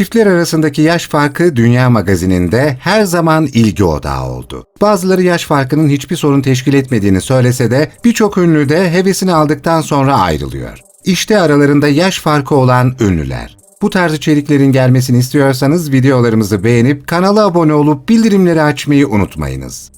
Çiftler arasındaki yaş farkı Dünya Magazininde her zaman ilgi odağı oldu. Bazıları yaş farkının hiçbir sorun teşkil etmediğini söylese de birçok ünlü de hevesini aldıktan sonra ayrılıyor. İşte aralarında yaş farkı olan ünlüler. Bu tarz içeriklerin gelmesini istiyorsanız videolarımızı beğenip kanala abone olup bildirimleri açmayı unutmayınız.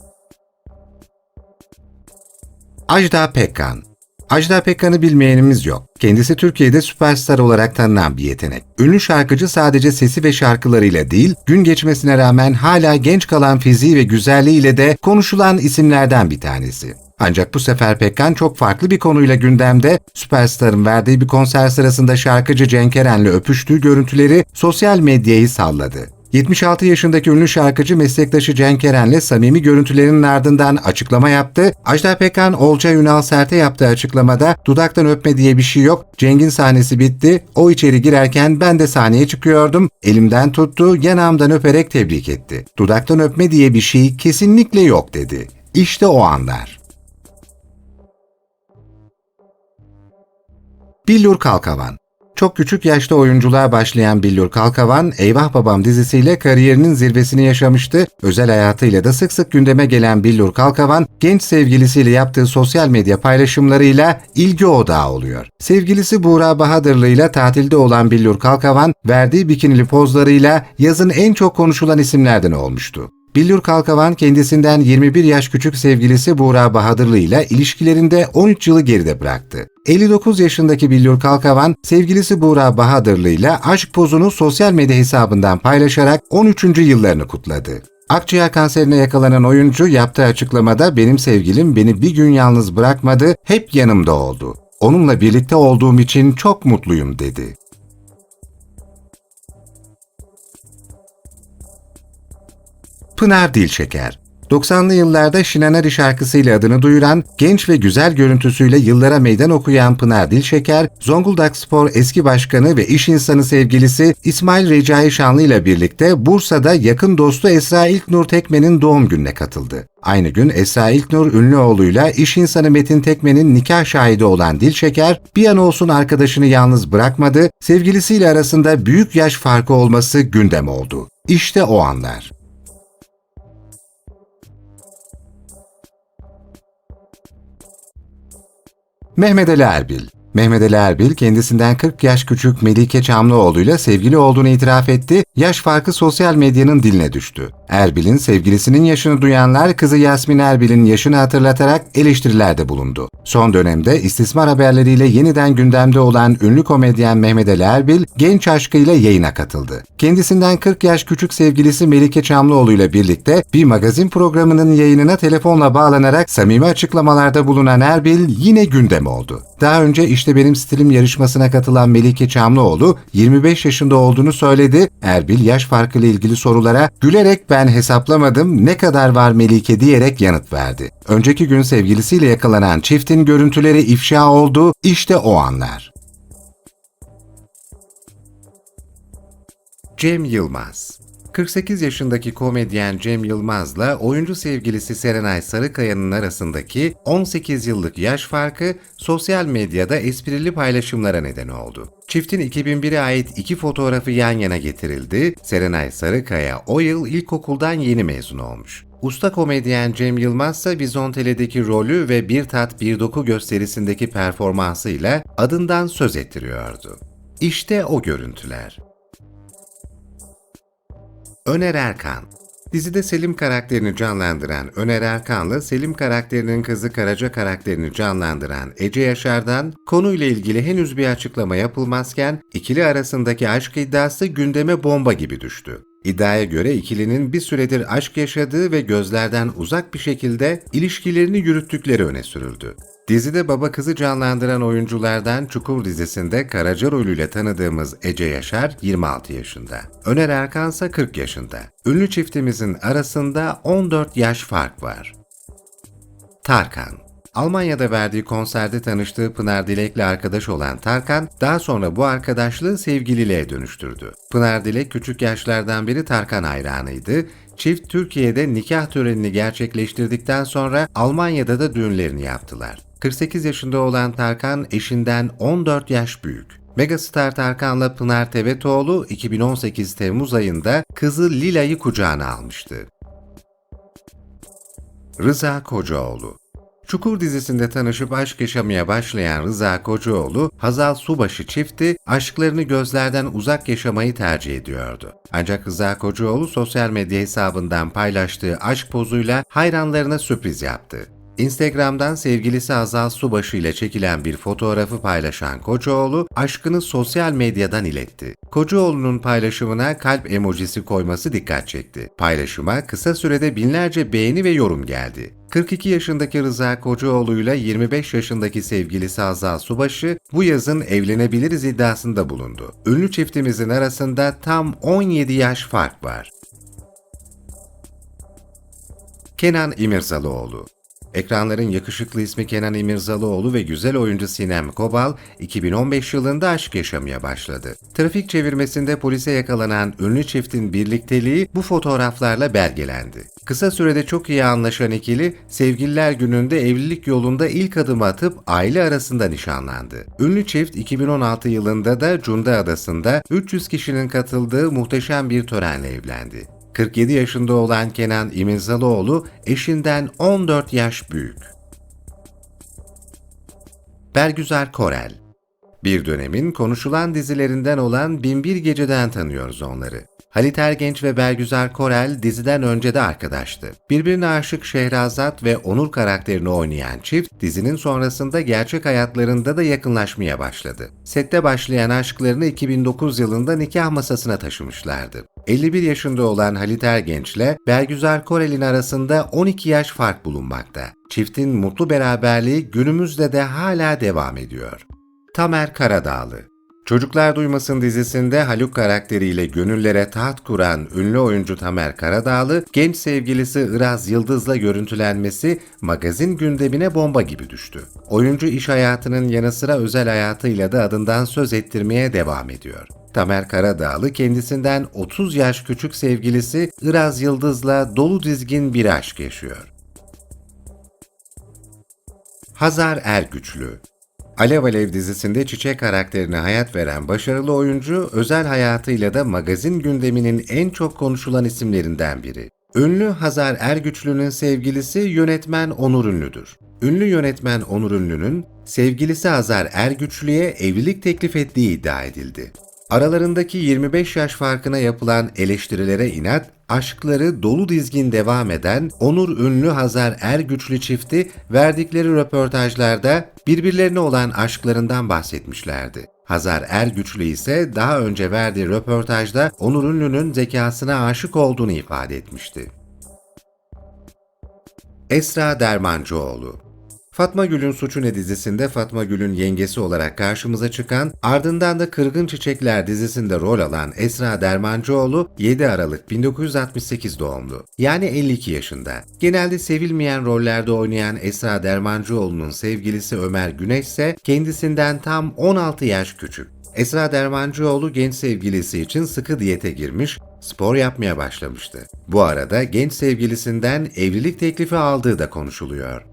Ajda Pekkan Ajda Pekkan'ı bilmeyenimiz yok. Kendisi Türkiye'de süperstar olarak tanınan bir yetenek. Ünlü şarkıcı sadece sesi ve şarkılarıyla değil, gün geçmesine rağmen hala genç kalan fiziği ve güzelliğiyle de konuşulan isimlerden bir tanesi. Ancak bu sefer Pekkan çok farklı bir konuyla gündemde, Süperstar'ın verdiği bir konser sırasında şarkıcı Cenk Eren'le öpüştüğü görüntüleri sosyal medyayı salladı. 76 yaşındaki ünlü şarkıcı meslektaşı Cenk Eren'le samimi görüntülerinin ardından açıklama yaptı. Ajda Pekkan, Olcay Ünal Sert'e yaptığı açıklamada dudaktan öpme diye bir şey yok, Cenk'in sahnesi bitti, o içeri girerken ben de sahneye çıkıyordum, elimden tuttu, yanağımdan öperek tebrik etti. Dudaktan öpme diye bir şey kesinlikle yok dedi. İşte o anlar. Billur Kalkavan çok küçük yaşta oyunculuğa başlayan Billur Kalkavan, Eyvah Babam dizisiyle kariyerinin zirvesini yaşamıştı. Özel hayatıyla da sık sık gündeme gelen Billur Kalkavan, genç sevgilisiyle yaptığı sosyal medya paylaşımlarıyla ilgi odağı oluyor. Sevgilisi Buğra Bahadırlı ile tatilde olan Billur Kalkavan, verdiği bikinili pozlarıyla yazın en çok konuşulan isimlerden olmuştu. Billur Kalkavan kendisinden 21 yaş küçük sevgilisi Buğra Bahadırlı ile ilişkilerinde 13 yılı geride bıraktı. 59 yaşındaki Billur Kalkavan, sevgilisi Buğra Bahadırlı ile aşk pozunu sosyal medya hesabından paylaşarak 13. yıllarını kutladı. Akciğer kanserine yakalanan oyuncu yaptığı açıklamada benim sevgilim beni bir gün yalnız bırakmadı, hep yanımda oldu. Onunla birlikte olduğum için çok mutluyum dedi. Pınar Dilşeker 90'lı yıllarda Şinanari şarkısıyla adını duyuran, genç ve güzel görüntüsüyle yıllara meydan okuyan Pınar Dilşeker, Zonguldak Spor eski başkanı ve iş insanı sevgilisi İsmail Recai Şanlı ile birlikte Bursa'da yakın dostu Esra İlknur Tekmen'in doğum gününe katıldı. Aynı gün Esra İlknur Ünlüoğlu'yla iş insanı Metin Tekmen'in nikah şahidi olan Dilşeker, bir an olsun arkadaşını yalnız bırakmadı, sevgilisiyle arasında büyük yaş farkı olması gündem oldu. İşte o anlar. Mehmet Ali Erbil Mehmet Ali Erbil kendisinden 40 yaş küçük Melike Çamlıoğlu ile sevgili olduğunu itiraf etti, yaş farkı sosyal medyanın diline düştü. Erbil'in sevgilisinin yaşını duyanlar kızı Yasmin Erbil'in yaşını hatırlatarak eleştirilerde bulundu. Son dönemde istismar haberleriyle yeniden gündemde olan ünlü komedyen Mehmet Ali Erbil genç aşkıyla yayına katıldı. Kendisinden 40 yaş küçük sevgilisi Melike Çamlıoğlu ile birlikte bir magazin programının yayınına telefonla bağlanarak samimi açıklamalarda bulunan Erbil yine gündem oldu. Daha önce işte benim stilim yarışmasına katılan Melike Çamlıoğlu 25 yaşında olduğunu söyledi. Erbil yaş farkıyla ilgili sorulara gülerek ben hesaplamadım ne kadar var Melike diyerek yanıt verdi. Önceki gün sevgilisiyle yakalanan çiftin görüntüleri ifşa oldu. İşte o anlar. Cem Yılmaz 48 yaşındaki komedyen Cem Yılmaz'la oyuncu sevgilisi Serenay Sarıkaya'nın arasındaki 18 yıllık yaş farkı sosyal medyada esprili paylaşımlara neden oldu. Çiftin 2001'e ait iki fotoğrafı yan yana getirildi. Serenay Sarıkaya o yıl ilkokuldan yeni mezun olmuş. Usta komedyen Cem Yılmaz ise Vizontele'deki rolü ve Bir Tat Bir Doku gösterisindeki performansıyla adından söz ettiriyordu. İşte o görüntüler. Öner Erkan Dizide Selim karakterini canlandıran Öner Erkan'la Selim karakterinin kızı Karaca karakterini canlandıran Ece Yaşar'dan konuyla ilgili henüz bir açıklama yapılmazken ikili arasındaki aşk iddiası gündeme bomba gibi düştü. İddiaya göre ikilinin bir süredir aşk yaşadığı ve gözlerden uzak bir şekilde ilişkilerini yürüttükleri öne sürüldü. Dizide baba kızı canlandıran oyunculardan Çukur dizisinde Karaca rolüyle tanıdığımız Ece Yaşar 26 yaşında. Öner Erkan ise 40 yaşında. Ünlü çiftimizin arasında 14 yaş fark var. Tarkan Almanya'da verdiği konserde tanıştığı Pınar Dilek'le arkadaş olan Tarkan, daha sonra bu arkadaşlığı sevgililiğe dönüştürdü. Pınar Dilek küçük yaşlardan beri Tarkan hayranıydı. Çift Türkiye'de nikah törenini gerçekleştirdikten sonra Almanya'da da düğünlerini yaptılar. 48 yaşında olan Tarkan eşinden 14 yaş büyük. Megastar Tarkan'la Pınar Tevetoğlu 2018 Temmuz ayında kızı Lila'yı kucağına almıştı. Rıza Kocaoğlu Çukur dizisinde tanışıp aşk yaşamaya başlayan Rıza Kocaoğlu, Hazal Subaşı çifti aşklarını gözlerden uzak yaşamayı tercih ediyordu. Ancak Rıza Kocaoğlu sosyal medya hesabından paylaştığı aşk pozuyla hayranlarına sürpriz yaptı. Instagram'dan sevgilisi Hazal Subaşı ile çekilen bir fotoğrafı paylaşan Kocaoğlu, aşkını sosyal medyadan iletti. Kocaoğlu'nun paylaşımına kalp emojisi koyması dikkat çekti. Paylaşıma kısa sürede binlerce beğeni ve yorum geldi. 42 yaşındaki Rıza Kocaoğlu ile 25 yaşındaki sevgilisi Hazal Subaşı bu yazın evlenebiliriz iddiasında bulundu. Ünlü çiftimizin arasında tam 17 yaş fark var. Kenan İmirzalıoğlu Ekranların yakışıklı ismi Kenan İmirzalıoğlu ve güzel oyuncu Sinem Kobal 2015 yılında aşk yaşamaya başladı. Trafik çevirmesinde polise yakalanan ünlü çiftin birlikteliği bu fotoğraflarla belgelendi. Kısa sürede çok iyi anlaşan ikili, sevgililer gününde evlilik yolunda ilk adım atıp aile arasında nişanlandı. Ünlü çift 2016 yılında da Cunda Adası'nda 300 kişinin katıldığı muhteşem bir törenle evlendi. 47 yaşında olan Kenan İmirzalıoğlu eşinden 14 yaş büyük. Bergüzar Korel Bir dönemin konuşulan dizilerinden olan Binbir Gece'den tanıyoruz onları. Halit Ergenç ve Bergüzar Korel diziden önce de arkadaştı. Birbirine aşık Şehrazat ve Onur karakterini oynayan çift dizinin sonrasında gerçek hayatlarında da yakınlaşmaya başladı. Sette başlayan aşklarını 2009 yılında nikah masasına taşımışlardı. 51 yaşında olan Halit Ergenç ile Bergüzar Korel'in arasında 12 yaş fark bulunmakta. Çiftin mutlu beraberliği günümüzde de hala devam ediyor. Tamer Karadağlı Çocuklar Duymasın dizisinde Haluk karakteriyle gönüllere taht kuran ünlü oyuncu Tamer Karadağlı, genç sevgilisi Iraz Yıldız'la görüntülenmesi magazin gündemine bomba gibi düştü. Oyuncu iş hayatının yanı sıra özel hayatıyla da adından söz ettirmeye devam ediyor. Tamer Karadağlı kendisinden 30 yaş küçük sevgilisi Iraz Yıldız'la dolu dizgin bir aşk yaşıyor. Hazar Ergüçlü Alev Alev dizisinde Çiçek karakterine hayat veren başarılı oyuncu, özel hayatıyla da magazin gündeminin en çok konuşulan isimlerinden biri. Ünlü Hazar Ergüçlü'nün sevgilisi yönetmen Onur Ünlü'dür. Ünlü yönetmen Onur Ünlü'nün sevgilisi Hazar Ergüçlü'ye evlilik teklif ettiği iddia edildi. Aralarındaki 25 yaş farkına yapılan eleştirilere inat, aşkları dolu dizgin devam eden Onur Ünlü Hazar Ergüçlü çifti verdikleri röportajlarda birbirlerine olan aşklarından bahsetmişlerdi. Hazar Ergüçlü ise daha önce verdiği röportajda Onur Ünlü'nün zekasına aşık olduğunu ifade etmişti. Esra Dermancıoğlu Fatma Gül'ün Suçu Ne dizisinde Fatma Gül'ün yengesi olarak karşımıza çıkan, ardından da Kırgın Çiçekler dizisinde rol alan Esra Dermancıoğlu 7 Aralık 1968 doğumlu. Yani 52 yaşında. Genelde sevilmeyen rollerde oynayan Esra Dermancıoğlu'nun sevgilisi Ömer Güneş ise kendisinden tam 16 yaş küçük. Esra Dermancıoğlu genç sevgilisi için sıkı diyete girmiş, spor yapmaya başlamıştı. Bu arada genç sevgilisinden evlilik teklifi aldığı da konuşuluyor.